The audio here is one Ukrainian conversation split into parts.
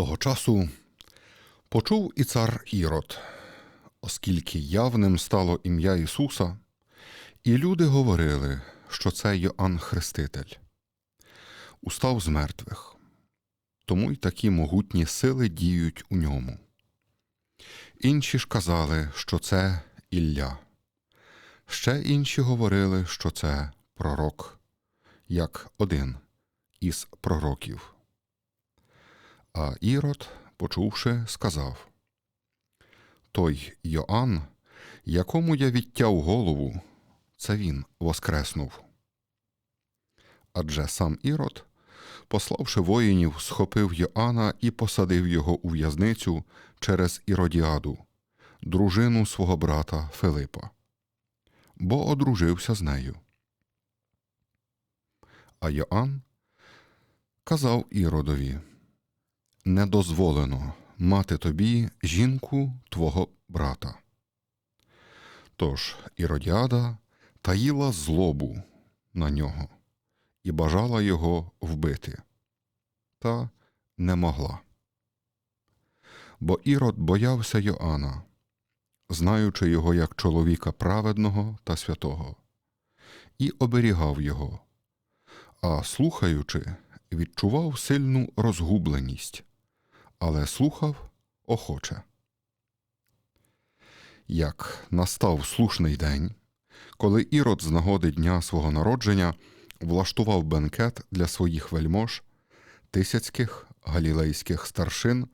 Того часу почув і цар Ірод, оскільки явним стало ім'я Ісуса, і люди говорили, що це Йоанн Хреститель. Устав з мертвих, тому й такі могутні сили діють у ньому. Інші ж казали, що це Ілля. Ще інші говорили, що це пророк, як один із пророків. А Ірод, почувши, сказав Той Йоанн, якому я відтяв голову, це він воскреснув. Адже сам Ірод, пославши воїнів, схопив Йоанна і посадив його у в'язницю через Іродіаду, дружину свого брата Филипа, бо одружився з нею. А Йоанн казав Іродові Не дозволено мати тобі жінку твого брата. Тож Іродіада таїла злобу на нього і бажала його вбити, та не могла. Бо Ірод боявся Йоанна, знаючи його як чоловіка праведного та святого, і оберігав його, а слухаючи, відчував сильну розгубленість, але слухав охоче. Як настав слушний день, коли Ірод з нагоди дня свого народження влаштував бенкет для своїх вельмож, тисяцьких галілейських старшин,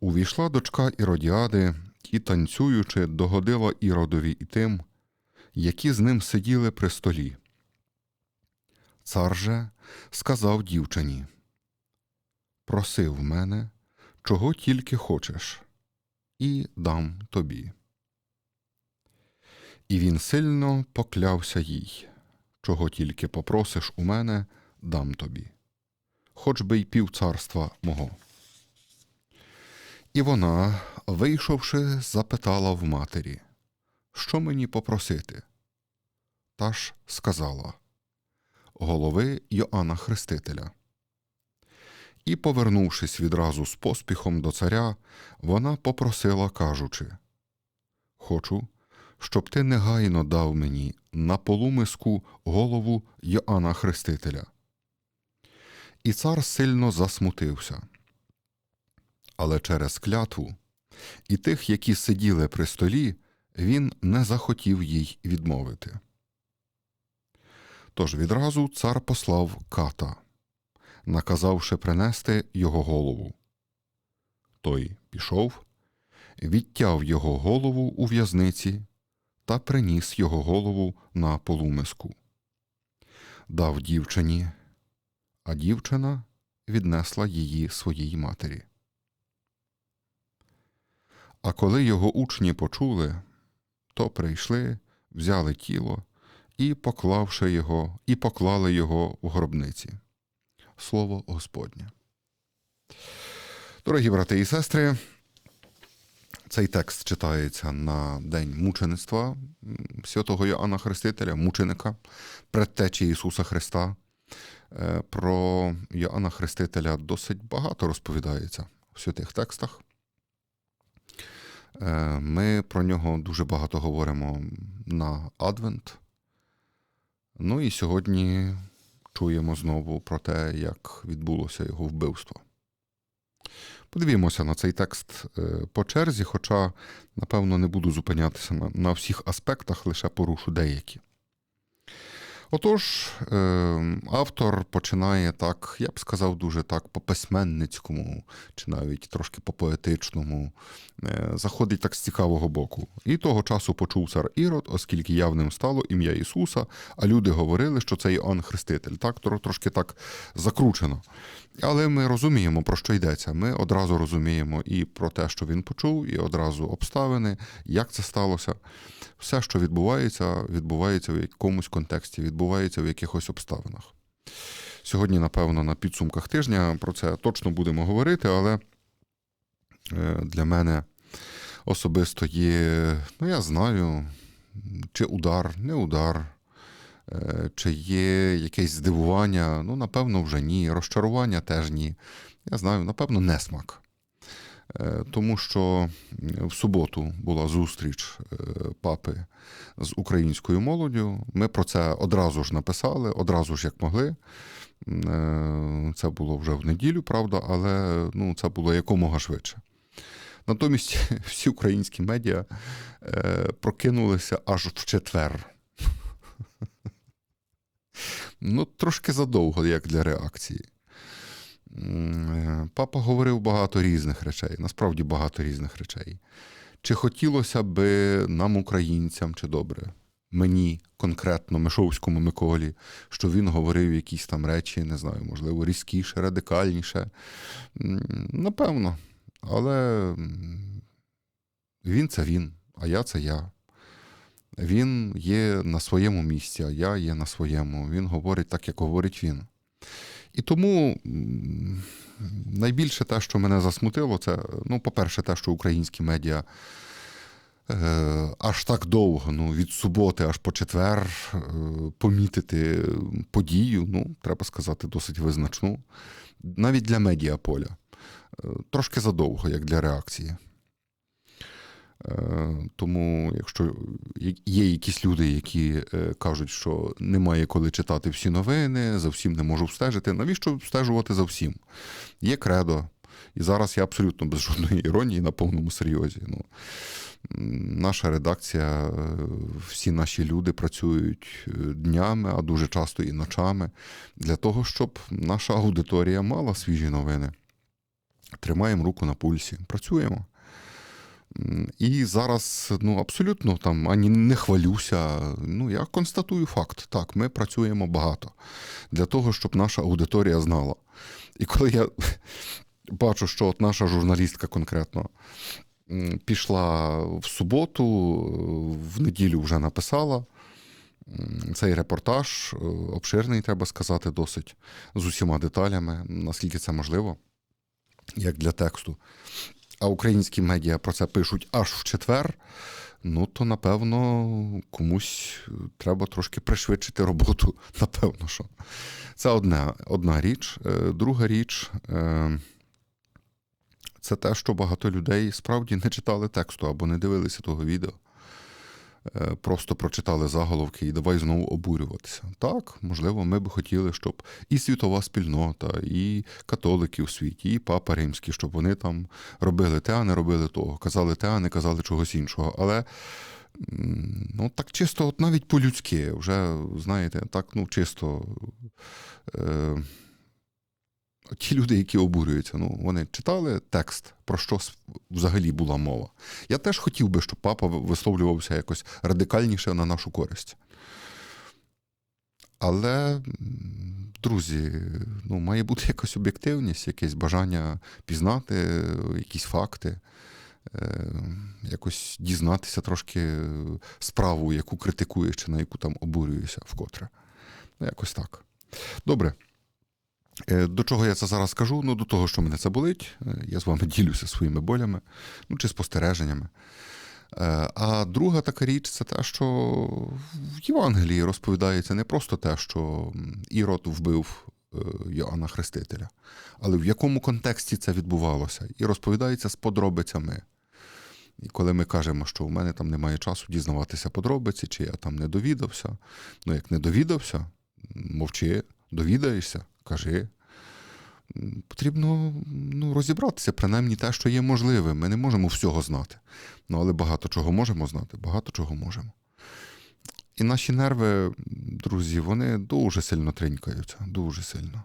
увійшла дочка Іродіади і, танцюючи, догодила Іродові і тим, які з ним сиділи при столі. Цар же сказав дівчині Проси в мене, чого тільки хочеш, і дам тобі. І він сильно поклявся їй чого тільки попросиш у мене, дам тобі, хоч би й пів царства мого. І вона, вийшовши, запитала в матері, що мені попросити? Та ж сказала голови Йоанна Хрестителя. І, повернувшись відразу з поспіхом до царя, вона попросила, кажучи Хочу, щоб ти негайно дав мені на полумиску голову Йоанна Хрестителя. І цар сильно засмутився. Але через клятву і тих, які сиділи при столі, він не захотів їй відмовити. Тож відразу цар послав ката, наказавши принести його голову. Той пішов, відтяв його голову у в'язниці та приніс його голову на полумиску. Дав дівчині, а дівчина віднесла її своїй матері. А коли його учні почули, то прийшли, взяли тіло і, поклавши його, і поклали його в гробниці. Слово Господнє. Дорогі брати і сестри. Цей текст читається на День мучеництва святого Йоанна Хрестителя, мученика, предтечі Ісуса Христа. Е, про Йоанна Хрестителя досить багато розповідається в святих текстах. Е, ми про нього дуже багато говоримо на Адвент. Ну і сьогодні чуємо знову про те, як відбулося його вбивство. Подивімося на цей текст е, по черзі, хоча, напевно, не буду зупинятися на, на всіх аспектах, лише порушу деякі. Отож, е, автор починає так, я б сказав, дуже так по-письменницькому, чи навіть трошки по-поетичному, е, заходить так з цікавого боку. І того часу почув цар Ірод, оскільки явним стало ім'я Ісуса, а люди говорили, що це Іоанн Хреститель. Так, трошки так закручено. Але ми розуміємо, про що йдеться. Ми одразу розуміємо і про те, що він почув, і одразу обставини, як це сталося. Все, що відбувається, відбувається в якомусь контексті, в якихось обставинах. Сьогодні, напевно, на підсумках тижня про це точно будемо говорити, але е, для мене особисто є, ну я знаю, чи удар, не удар. Е, Чи є якесь здивування? Ну, напевно, вже ні. Розчарування теж ні. Я знаю, напевно, несмак. Е, Тому що в суботу була зустріч е, папи з українською молоддю. Ми про це одразу ж написали, одразу ж як могли. Е, Це було вже в неділю, правда, але ну, це було якомога швидше. Натомість всі українські медіа прокинулися аж в четвер. Ну, трошки задовго, як для реакції. Е, Папа говорив багато різних речей, насправді багато різних речей. Чи хотілося би нам, українцям, чи добре, мені конкретно, Мишовському Миколі, що він говорив якісь там речі, не знаю, можливо, різкіше, радикальніше. Напевно. Але він це він, а я це я. Він є на своєму місці, а я є на своєму. Він говорить так, як говорить він. І тому найбільше те, що мене засмутило, це, ну, по-перше, те, що українські медіа е, аж так довго, ну, від суботи аж по четвер, е, помітити подію, ну, треба сказати, досить визначну. Навіть для медіаполя. Е, Трошки задовго, як для реакції. Е, Тому, якщо є якісь люди, які е, кажуть, що немає коли читати всі новини, за всім не можу встежити, навіщо встежувати за всім? Є кредо. І зараз я абсолютно без жодної іронії на повному серйозі. Ну, наша редакція, е, всі наші люди працюють днями, а дуже часто і ночами, для того, щоб наша аудиторія мала свіжі новини. Тримаємо руку на пульсі, працюємо. І зараз ну, абсолютно там ані не хвалюся. Ну, я констатую факт. Так, ми працюємо багато для того, щоб наша аудиторія знала. І коли я бачу, що от наша журналістка конкретно пішла в суботу, в неділю вже написала. Цей репортаж е, обширний, треба сказати, досить з усіма деталями, наскільки це можливо, як для тексту а українські медіа про це пишуть аж в четвер, ну то напевно комусь треба трошки пришвидшити роботу. Напевно, що це одна, одна річ. Е, Друга річ. е, Це те, що багато людей справді не читали тексту або не дивилися того відео. Е, Просто прочитали заголовки і давай знову обурюватися. Так, можливо, ми би хотіли, щоб і світова спільнота, і католики у світі, і папа римський, щоб вони там робили те, а не робили того, казали те, а не казали чогось іншого. Але ну, так чисто, от навіть по-людськи, вже, знаєте, так, ну, чисто. Е, Ті люди, які обурюються, ну вони читали текст, про що взагалі була мова. Я теж хотів би, щоб папа висловлювався якось радикальніше на нашу користь. Але, друзі, ну, має бути якась об'єктивність, якесь бажання пізнати якісь факти, е, якось дізнатися трошки справу, яку критикуєш, чи на яку там обурюєшся вкотре. Ну, якось так. Добре. Е, До чого я це зараз скажу? Ну, до того, що мене це болить. Е, Я з вами ділюся своїми болями, ну чи спостереженнями. Е, А друга така річ це те, що в Євангелії розповідається не просто те, що Ірод вбив Йоанна Хрестителя, але в якому контексті це відбувалося, і розповідається з подробицями. І коли ми кажемо, що у мене там немає часу дізнаватися подробиці, чи я там не довідався, ну як не довідався, мовчи, довідаєшся, кажи. Потрібно ну, розібратися, принаймні те, що є можливим. Ми не можемо всього знати. Ну, але багато чого можемо знати, багато чого можемо. І наші нерви, друзі, вони дуже сильно тринькаються, дуже сильно.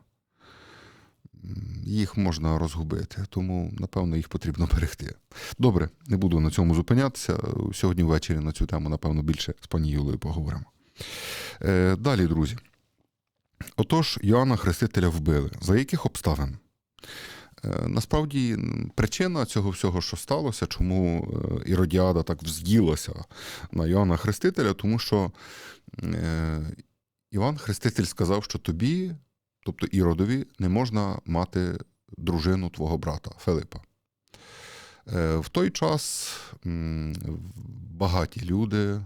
Їх можна розгубити, тому, напевно, їх потрібно берегти. Добре, не буду на цьому зупинятися. Сьогодні ввечері на цю тему, напевно, більше з пані Юлею поговоримо. Е, далі, друзі. Отож, Йоанна Хрестителя вбили. За яких обставин? Е, Насправді причина цього всього, що сталося, чому е, Іродіада так взділася на Йоанна Хрестителя, тому що е, Іван Хреститель сказав, що тобі, тобто Іродові, не можна мати дружину твого брата Филипа. В той час багаті люди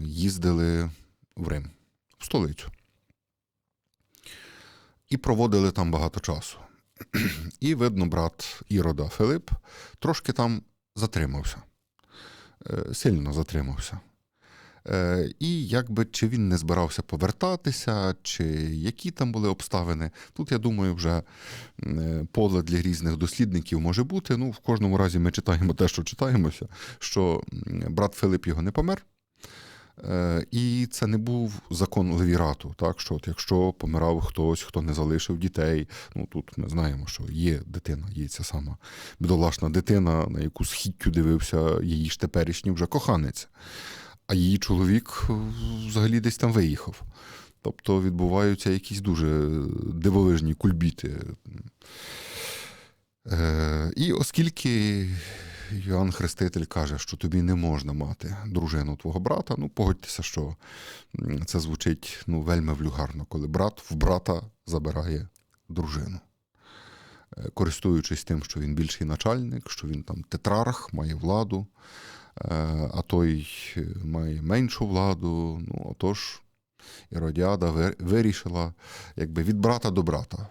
їздили в Рим, в столицю. І проводили там багато часу. І, видно, брат Ірода Филип трошки там затримався, Е, сильно затримався. Е, І якби чи він не збирався повертатися, чи які там були обставини. Тут, я думаю, вже е, поле для різних дослідників може бути. Ну, в кожному разі ми читаємо те, що читаємося, що брат Филип його не помер. Е, І це не був закон Левірату, так що от якщо помирав хтось, хто не залишив дітей, ну тут ми знаємо, що є дитина, є ця сама бідолашна дитина, на яку східтю дивився її ж теперішній вже коханець, а її чоловік е, взагалі десь там виїхав. Тобто відбуваються якісь дуже дивовижні кульбіти. Е, І оскільки Йоанн Хреститель каже, що тобі не можна мати дружину твого брата, ну погодьтеся, що це звучить ну, вельми влюгарно, коли брат в брата забирає дружину. Е, Користуючись тим, що він більший начальник, що він там тетрарх, має владу, е, а той е, має меншу владу. Ну, отож, Іродіада вирішила якби від брата до брата.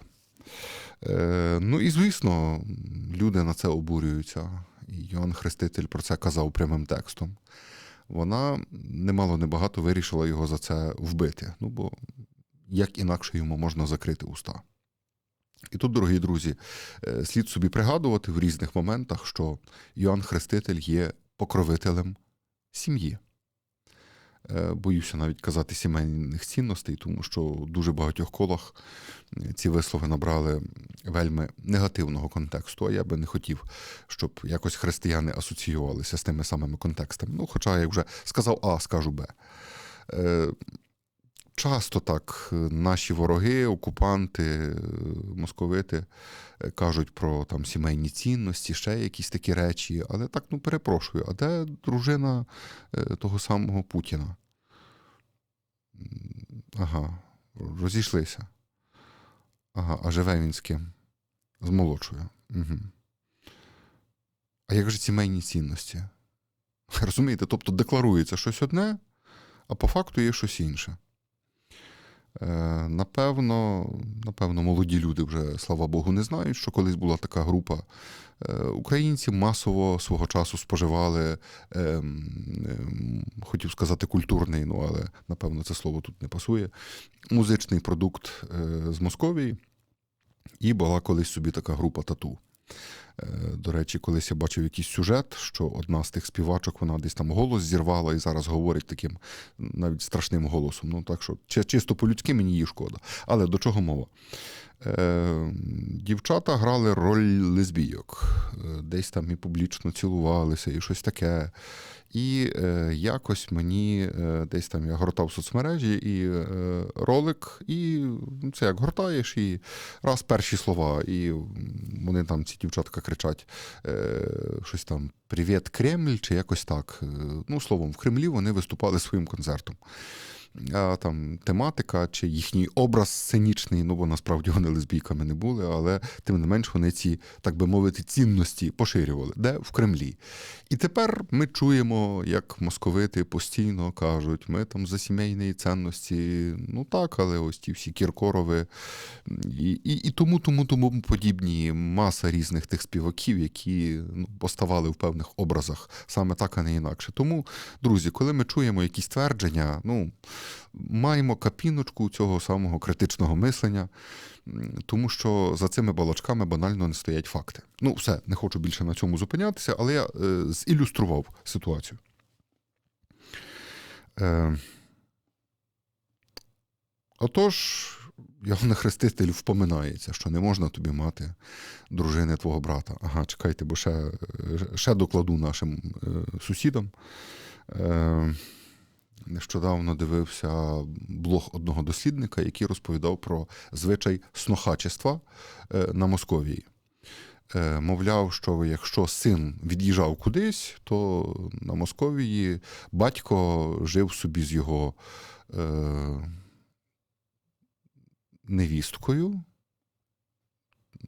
Ну і звісно, люди на це обурюються. Йоанн Хреститель про це казав прямим текстом. Вона немало небагато вирішила його за це вбити. Ну бо як інакше йому можна закрити уста. І тут, дорогі друзі, е, слід собі пригадувати в різних моментах, що Йоанн Хреститель є покровителем сім'ї. Е, Боюся навіть казати сімейних цінностей, тому що в дуже багатьох колах е, ці вислови набрали вельми негативного контексту. А я би не хотів, щоб якось християни асоціювалися з тими самими контекстами. Ну, хоча, я вже сказав А, скажу Б. Часто так е, наші вороги, окупанти, е, московити е, кажуть про там сімейні цінності, ще якісь такі речі. Але так, ну перепрошую, а де дружина того самого Путіна? Ага, розійшлися. Ага, а живе він з ким? З молодшою. Угу. А як же сімейні цінності? Розумієте, тобто декларується щось одне, а по факту є щось інше. Е, Напевно, напевно, молоді люди вже, слава Богу, не знають, що колись була така група. Е, Українці масово свого часу споживали, ем, ем, хотів сказати, культурний, ну але напевно це слово тут не пасує. Музичний продукт е, з Московії. І була колись собі така група тату. Е, До речі, колись я бачив якийсь сюжет, що одна з тих співачок, вона десь там голос зірвала і зараз говорить таким навіть страшним голосом. Ну так що чисто по-людськи мені її шкода. Але до чого мова? Е, дівчата грали роль лесбійок, Е, десь там і публічно цілувалися, і щось таке. І якось мені десь там я гортав соцмережі і ролик, і ну, це як гортаєш, і раз перші слова, і вони там, ці дівчатка кричать е, щось там Привіт, Кремль, чи якось так. Е, Ну, словом, в Кремлі вони виступали своїм концертом. Там тематика чи їхній образ сценічний, ну бо насправді вони лесбійками не були, але тим не менш вони ці, так би мовити, цінності поширювали, де в Кремлі. І тепер ми чуємо, як московити постійно кажуть, ми там за сімейні цінності, ну так, але ось ті всі Кіркорови і, і, і тому, тому, тому подібні маса різних тих співаків, які ну, поставали в певних образах саме так, а не інакше. Тому, друзі, коли ми чуємо якісь твердження, ну маємо капіночку цього самого критичного мислення, тому що за цими балачками банально не стоять факти. Ну, все, не хочу більше на цьому зупинятися, але я е, зілюстрував ситуацію. Е, отож, Йоанн Хреститель впоминається, що не можна тобі мати дружини твого брата. Ага, чекайте, бо ще, е, ще докладу нашим е, сусідам. Е, Нещодавно дивився блог одного дослідника, який розповідав про звичай снохачества е, на Московії. Е, Мовляв, що якщо син від'їжджав кудись, то на Московії батько жив собі з його е, невісткою,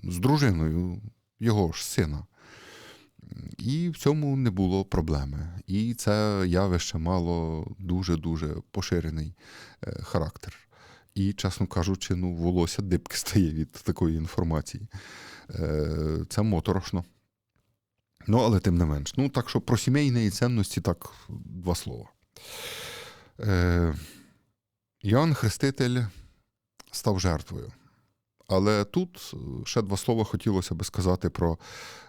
з дружиною його ж сина. І в цьому не було проблеми. І це явище мало дуже-дуже поширений е, характер. І, чесно кажучи, ну, волосся дибки стає від такої інформації. Е, Це моторошно. Ну, але тим не менш. Ну, так що про сімейні цінності так два слова. Е, Йоанн Хреститель став жертвою. Але тут е, ще два слова хотілося би сказати про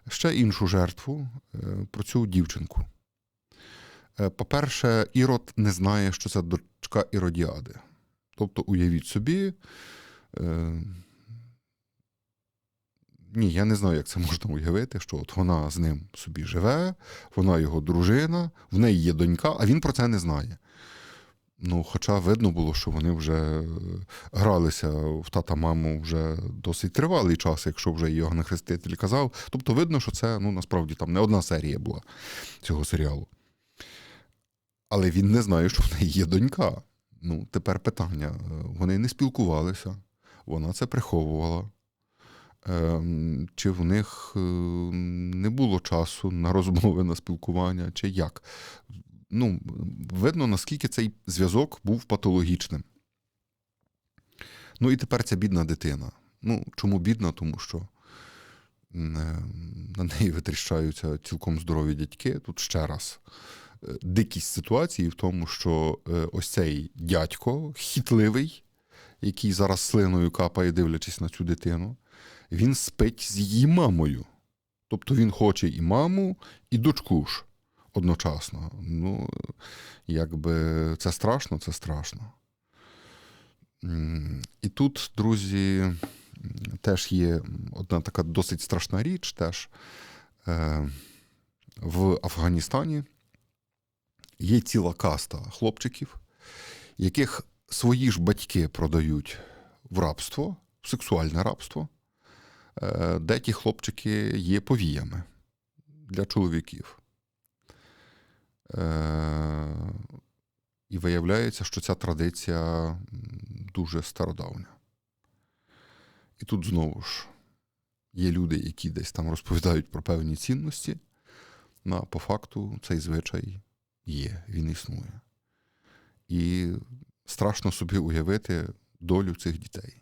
ще іншу жертву, е, про цю дівчинку. Е, По-перше, Ірод не знає, що це дочка Іродіади. Тобто, уявіть собі. Ні, я не знаю, як це можна уявити, що от вона з ним собі живе, вона його дружина, в неї є донька, а він про це не знає. Ну, хоча видно було, що вони вже е, гралися в тата маму вже досить тривалий час, якщо вже Йоганн Хреститель казав. Тобто видно, що це ну, насправді там не одна серія була цього серіалу. Але він не знає, що в неї є донька. Ну, тепер питання. Е, Вони не спілкувалися, вона це приховувала. Ем, Чи в них е, не було часу на розмови, на спілкування, чи як? Ну, видно, наскільки цей зв'язок був патологічним. Ну і тепер ця бідна дитина. Ну, чому бідна? Тому що е, на неї витріщаються цілком здорові дядьки. Тут ще раз. е, Дикість ситуації в тому, що е, ось цей дядько, хітливий, який зараз слиною капає, дивлячись на цю дитину, він спить з її мамою. Тобто він хоче і маму, і дочку ж одночасно. Ну, якби це страшно, це страшно. І тут, друзі, теж є одна така досить страшна річ. Теж е, в Афганістані є ціла каста хлопчиків, яких свої ж батьки продають в рабство, в сексуальне рабство, е, де ті хлопчики є повіями для чоловіків. Е, І виявляється, що ця традиція дуже стародавня. І тут знову ж є люди, які десь там розповідають про певні цінності, ну, а по факту цей звичай є, він існує. І страшно собі уявити долю цих дітей.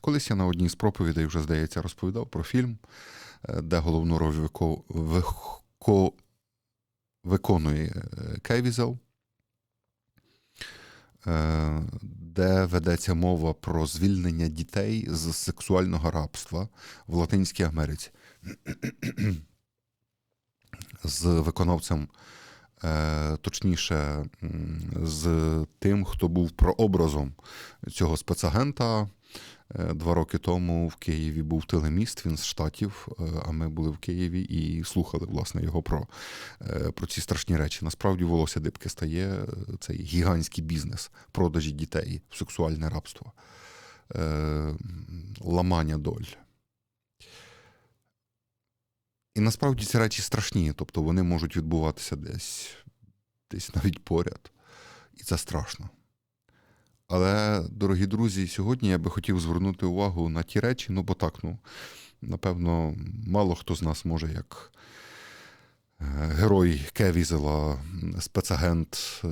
Колись я на одній з проповідей вже, здається, розповідав про фільм, е, де головну роль вико... виконує е, Кевізел, е, де ведеться мова про звільнення дітей з сексуального рабства в Латинській Америці з виконавцем, е, точніше, з тим, хто був прообразом цього спецагента. Е, Два роки тому в Києві був телеміст, він з штатів, е, а ми були в Києві і слухали власне його про, е, про ці страшні речі. Насправді волосся дибки стає цей гігантський бізнес продажі дітей сексуальне рабство, ламання доль. І насправді ці речі страшні, тобто вони можуть відбуватися десь, десь навіть поряд. І це страшно. Але, дорогі друзі, сьогодні я би хотів звернути увагу на ті речі, ну бо так, ну, напевно, мало хто з нас може, як е, герой Кевізела, спецагент е,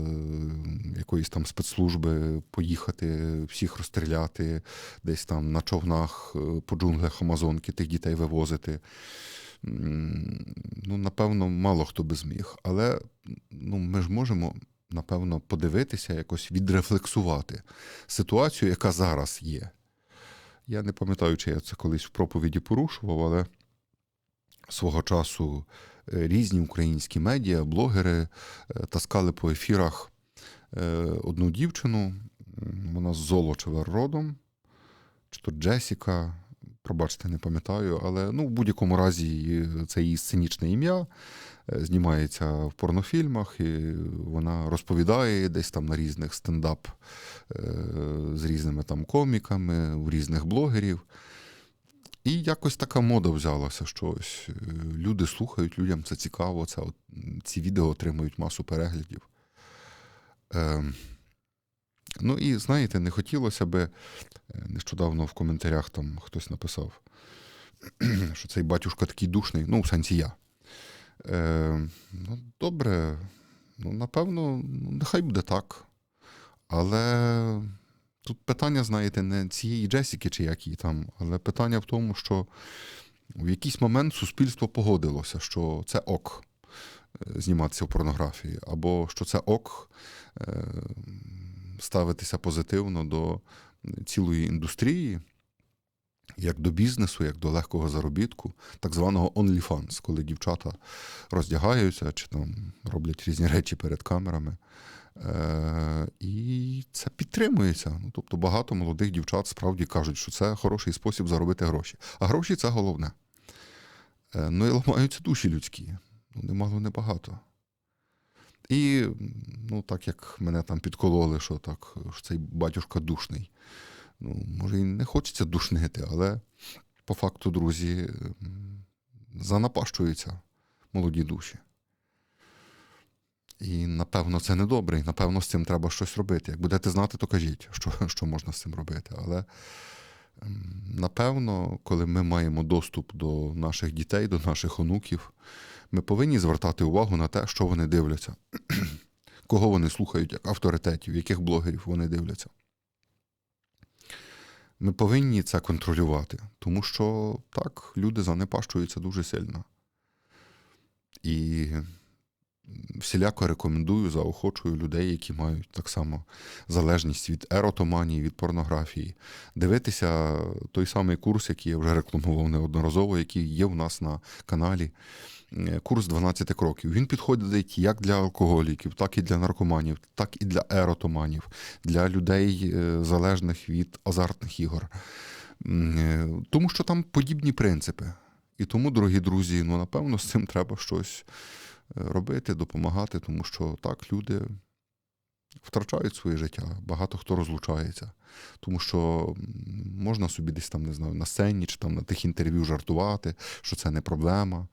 якоїсь там спецслужби, поїхати, всіх розстріляти, десь там на човнах е, по джунглях Амазонки тих дітей вивозити. Ну, напевно, мало хто би зміг. Але ну, ми ж можемо напевно, подивитися, якось відрефлексувати ситуацію, яка зараз є. Я не пам'ятаю, чи я це колись в проповіді порушував, але свого часу е, різні українські медіа, блогери е, таскали по ефірах е, одну дівчину, вона з Золочева родом, чи то Джесіка. Пробачте, не пам'ятаю, але ну, в будь-якому разі це її сценічне ім'я знімається в порнофільмах, і вона розповідає десь там на різних стендап е, з різними там коміками, у різних блогерів. І якось така мода взялася, що ось е, люди слухають, людям це цікаво, це ці відео отримують масу переглядів. Е, ну і знаєте, не хотілося би, е, нещодавно в коментарях там хтось написав, що цей батюшка такий душний, ну, в сенсі я. Е, ну, добре, ну, напевно, ну, нехай буде так. Але тут питання, знаєте, не цієї Джесіки чи як її там, але питання в тому, що в якийсь момент суспільство погодилося, що це ок е, зніматися в порнографії, або що це ок е, ставитися позитивно до цілої індустрії, як до бізнесу, як до легкого заробітку, так званого OnlyFans, коли дівчата роздягаються чи там роблять різні речі перед камерами. Е, І це підтримується. Ну, тобто багато молодих дівчат справді кажуть, що це хороший спосіб заробити гроші. А гроші це головне. Е, Ну і ламаються душі людські. Ну, немало небагато. І ну, так як мене там підкололи, що так, що цей батюшка душний. Ну, може, і не хочеться душнити, але по факту, друзі, занапащуються молоді душі. І напевно це не добре, і напевно з цим треба щось робити. Як будете знати, то кажіть, що, що можна з цим робити. Але напевно, коли ми маємо доступ до наших дітей, до наших онуків, ми повинні звертати увагу на те, що вони дивляться, кого вони слухають, як авторитетів, яких блогерів вони дивляться. Ми повинні це контролювати, тому що так, люди занепащуються дуже сильно. І всіляко рекомендую, заохочую людей, які мають так само залежність від еротоманії, від порнографії, дивитися той самий курс, який я вже рекламував неодноразово, який є у нас на каналі. Е, Курс 12 кроків. Він підходить як для алкоголіків, так і для наркоманів, так і для еротоманів, для людей, е, залежних від азартних ігор. Е, Тому що там подібні принципи. І тому, дорогі друзі, ну напевно, з цим треба щось робити, допомагати, тому що так люди втрачають своє життя, багато хто розлучається. Тому що можна собі десь там, не знаю, на сцені чи там на тих інтерв'ю жартувати, що це не проблема.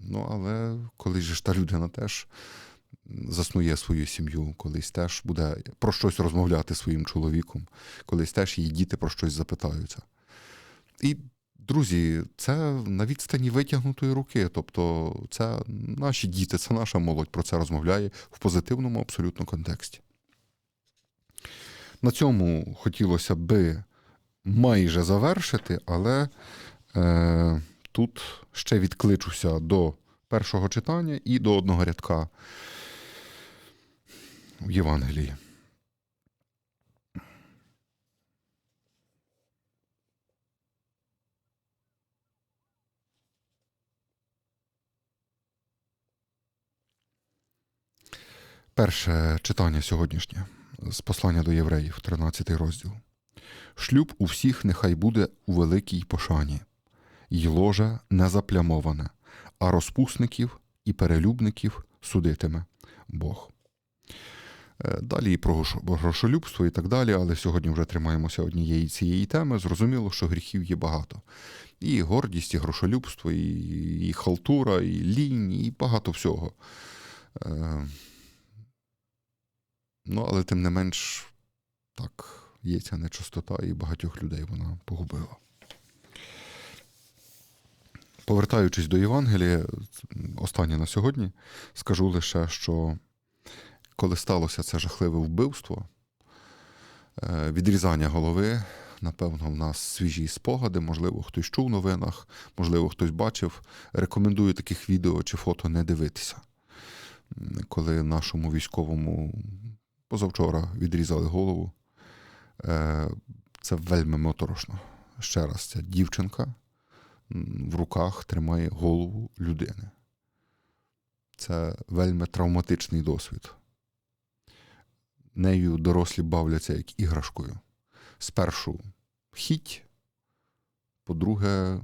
Ну, але колись ж та людина теж заснує свою сім'ю, колись теж буде про щось розмовляти своїм чоловіком, колись теж її діти про щось запитаються. І, друзі, це на відстані витягнутої руки. Тобто, це наші діти, це наша молодь про це розмовляє в позитивному абсолютно контексті. На цьому хотілося би майже завершити, але е, тут ще відкличуся до першого читання і до одного рядка в Євангелії. Перше читання сьогоднішнє з послання до євреїв, 13 розділ. Шлюб у всіх нехай буде у великій пошані, й ложа не заплямоване, а розпусників і перелюбників судитиме Бог. Е, Далі і про грошолюбство і так далі, але сьогодні вже тримаємося однієї цієї теми. Зрозуміло, що гріхів є багато. І гордість, і грошолюбство, і, і халтура, і лінь, і багато всього. Е, Ну, але тим не менш, так, є ця нечистота, і багатьох людей вона погубила. Повертаючись до Євангелія, останнє на сьогодні, скажу лише, що коли сталося це жахливе вбивство, е, відрізання голови, напевно, в нас свіжі спогади, можливо, хтось чув в новинах, можливо, хтось бачив. Рекомендую таких відео чи фото не дивитися. Коли нашому військовому позавчора відрізали голову, е, це вельми моторошно. Ще раз, ця дівчинка в руках тримає голову людини. Це вельми травматичний досвід. Нею дорослі бавляться як іграшкою. Спершу хіть, по-друге,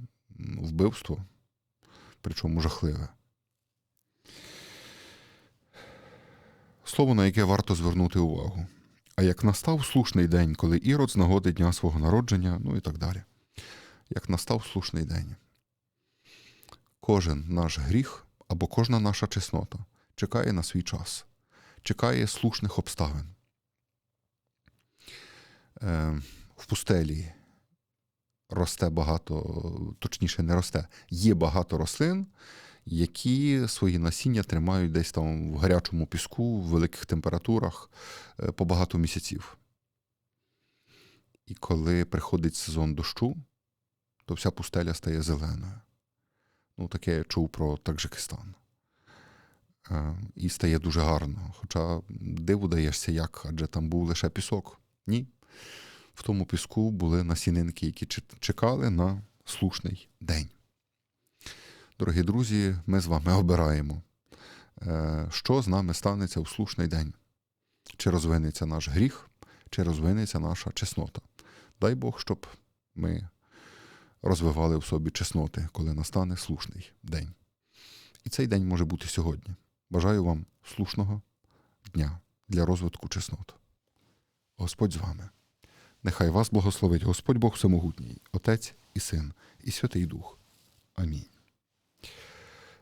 вбивство, причому жахливе. Слово, на яке варто звернути увагу. А як настав слушний день, коли Ірод з нагоди дня свого народження, ну і так далі. Як настав слушний день. Кожен наш гріх або кожна наша чеснота чекає на свій час, чекає слушних обставин. Е, в пустелі росте багато, точніше, не росте, є багато рослин, які свої насіння тримають десь там в гарячому піску, в великих температурах е, по багато місяців. І коли приходить сезон дощу, то вся пустеля стає зеленою. Ну, таке я чув про Таджикистан. Е, І стає дуже гарно. Хоча диву даєшся як, адже там був лише пісок. Ні. В тому піску були насінинки, які чекали на слушний день. Дорогі друзі, ми з вами обираємо, е, що з нами станеться у слушний день. Чи розвинеться наш гріх, чи розвинеться наша чеснота. Дай Бог, щоб ми розвивали в собі чесноти, коли настане слушний день. І цей день може бути сьогодні. Бажаю вам слушного дня для розвитку чеснот. Господь з вами. Нехай вас благословить Господь Бог Всемогутній, Отець і Син, і Святий Дух. Амінь.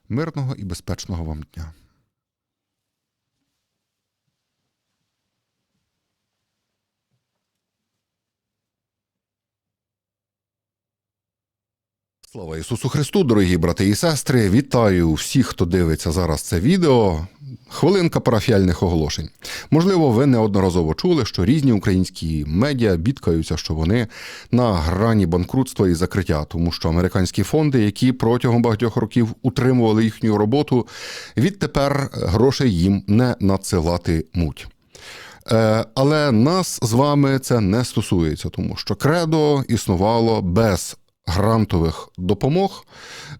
Мирного і безпечного вам дня. Слава Ісусу Христу, дорогі брати і сестри! Вітаю всіх, хто дивиться зараз це відео. Хвилинка парафіальних оголошень. Можливо, ви неодноразово чули, що різні українські медіа бідкаються, що вони на грані банкрутства і закриття, тому що американські фонди, які протягом багатьох років утримували їхню роботу, відтепер грошей їм не надсилатимуть. Е, Але нас з вами це не стосується, тому що кредо існувало без грантових допомог,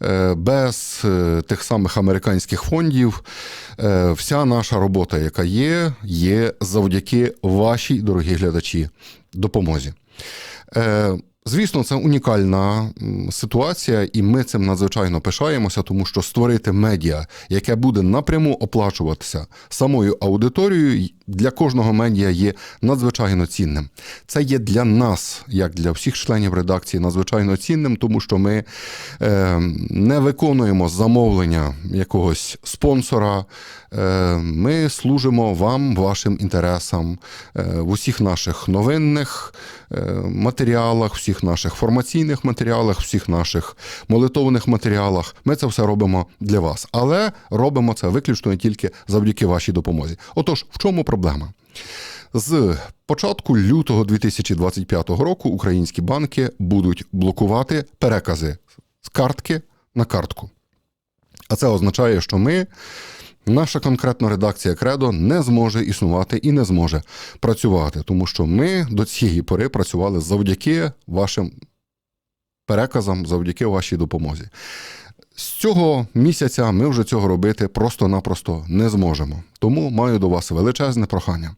е, без е, тих самих американських фондів. Е, Вся наша робота, яка є, є завдяки вашій, дорогі глядачі, допомозі. Звісно, це унікальна ситуація, і ми цим надзвичайно пишаємося, тому що створити медіа, яке буде напряму оплачуватися самою аудиторією, для кожного медіа є надзвичайно цінним. Це є для нас, як для всіх членів редакції, надзвичайно цінним, тому що ми е, не виконуємо замовлення якогось спонсора. Е, ми служимо вам, вашим інтересам е, в усіх наших новинних е, матеріалах, всіх наших формаційних матеріалах, всіх наших молитовних матеріалах. Ми це все робимо для вас, але робимо це виключно і тільки завдяки вашій допомозі. Отож, в чому проблема? З початку лютого 2025 року українські банки будуть блокувати перекази з картки на картку. А це означає, що ми, наша конкретна редакція Кредо, не зможе існувати і не зможе працювати, тому що ми до цієї пори працювали завдяки вашим переказам, завдяки вашій допомозі. З цього місяця ми вже цього робити просто-напросто не зможемо. Тому маю до вас величезне прохання.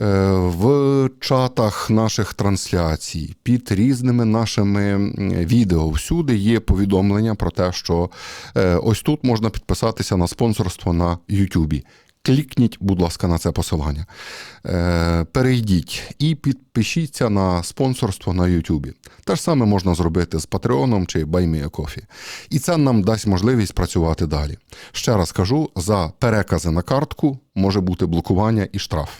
Е, В чатах наших трансляцій під різними нашими відео всюди є повідомлення про те, що е, ось тут можна підписатися на спонсорство на Ютубі. Клікніть, будь ласка, на це посилання. Е, Перейдіть і підпишіться на спонсорство на Ютубі. Те ж саме можна зробити з Патреоном чи BuyMeACoffee. І це нам дасть можливість працювати далі. Ще раз кажу: за перекази на картку може бути блокування і штраф.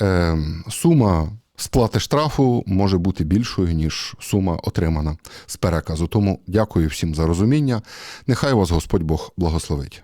Е, Сума сплати штрафу може бути більшою, ніж сума отримана з переказу. Тому дякую всім за розуміння. Нехай вас Господь Бог благословить.